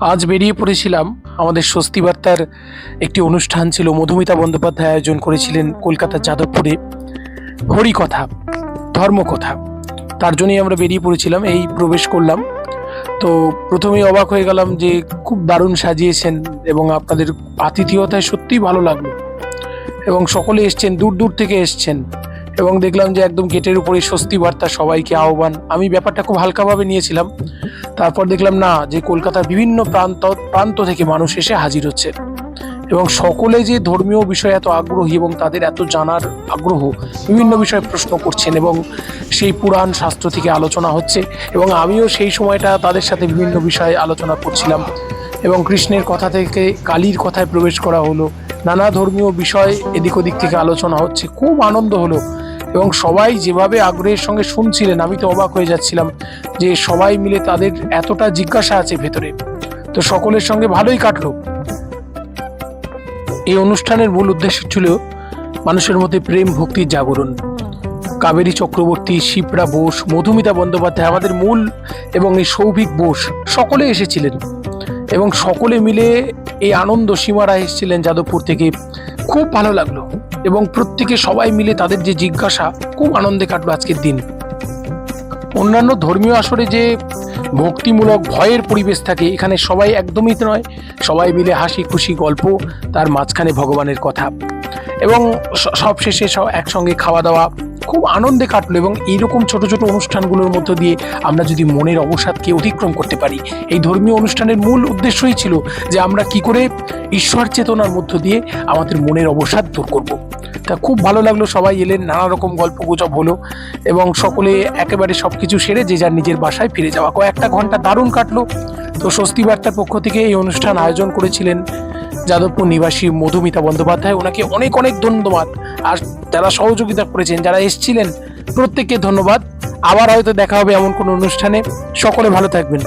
আজ বেরিয়ে পড়েছিলাম। আমাদের স্বস্তি বার্তার একটি অনুষ্ঠান ছিল। মধুমিতা বন্দ্যোপাধ্যায় আয়োজন করেছিলেন কলকাতার যাদবপুরে। হরিকথা, ধর্মকথা। তার জন্যই আমরা বেরিয়ে পড়েছিলাম, এই প্রবেশ করলাম। তো প্রথমেই অবাক হয়ে গেলাম যে খুব দারুণ সাজিয়েছেন এবং আপনাদের আতিথেয়তায় সত্যিই ভালো লাগল। এবং সকলে এসছেন, দূর দূর থেকে এসছেন। এবং দেখলাম যে একদম গেটের উপরে স্বস্তি বার্তা, সবাইকে আহ্বান। আমি ব্যাপারটা খুব হালকাভাবে নিয়েছিলাম। তারপর দেখলাম, না, যে কলকাতার বিভিন্ন প্রান্ত প্রান্ত থেকে মানুষ এসে হাজির হচ্ছে। এবং সকলে যে ধর্মীয় বিষয়ে এত আগ্রহী এবং তাদের এত জানার আগ্রহ, বিভিন্ন বিষয়ে প্রশ্ন করছেন এবং সেই পুরাণ শাস্ত্র থেকে আলোচনা হচ্ছে এবং আমিও সেই সময়টা তাদের সাথে বিভিন্ন বিষয়ে আলোচনা করছিলাম এবং কৃষ্ণের কথা থেকে কালীর কথায় প্রবেশ করা হলো। নানা ধর্মীয় বিষয় এদিক ওদিক থেকে আলোচনা হচ্ছে। খুব আনন্দ হলো। এবং সবাই যেভাবে আগ্রহের সঙ্গে শুনছিলেন, আমি তো অবাক হয়ে যাচ্ছিলাম যে সবাই মিলে তাদের এতটা জিজ্ঞাসা আছে ভেতরে। তো সকলের সঙ্গে ভালোই কাটলো। এই অনুষ্ঠানের মূল উদ্দেশ্য ছিল মানুষের মধ্যে প্রেম ভক্তির জাগরণ। কাবেরী চক্রবর্তী শিপ্রা বোস, মধুমিতা বন্দ্যোপাধ্যায়, আমাদের মূল এবং এই সৌভিক বোস, সকলে এসেছিলেন। এবং সকলে মিলে এই আনন্দ সীমারা এসেছিলেন যাদবপুর থেকে। খুব ভালো লাগল। এবং প্রত্যেকে সবাই মিলে তাদের যে জিজ্ঞাসা খুব আনন্দে কাটবে আজকের দিন। অন্যান্য ধর্মীয় আসরে যে ভক্তিমূলক ভয়ের পরিবেশ থাকে, এখানে সবাই একদমই নয়। সবাই মিলে হাসি খুশি গল্প, তার মাঝখানে ভগবানের কথা। এবং সব শেষে সব একসঙ্গে খাওয়া দাওয়া খুব আনন্দে কাটলো এবং এইরকম ছোট ছোট অনুষ্ঠানগুলোর মধ্য দিয়ে আমরা যদি মনের অবসাদকে অতিক্রম করতে পারি। এই ধর্মীয় অনুষ্ঠানের মূল উদ্দেশ্যই ছিল যে আমরা কি করে ঈশ্বর চেতনার মধ্য দিয়ে আমাদের মনের অবসাদ দূর করব। তা খুব ভালো লাগল, সবাই এলেন, নানা রকম গল্প গুজব হলো এবং সকলে একেবারে সব কিছু সেরে যে যার নিজের বাসায় ফিরে যাওয়া। কয়েকটা ঘণ্টা দারুণ কাটলো। তো স্বস্তি বার্তার পক্ষ থেকে এই অনুষ্ঠান আয়োজন করেছিলেন যাদবপুর নিবাসী মধুমিতা বন্দ্যোপাধ্যায়, ওনাকে অনেক অনেক ধন্যবাদ। আর যারা সহযোগিতা করেছেন, যারা এসেছিলেন, প্রত্যেককে ধন্যবাদ। আবার হয়তো দেখা হবে এমন কোনো অনুষ্ঠানে। সকলে ভালো থাকবেন।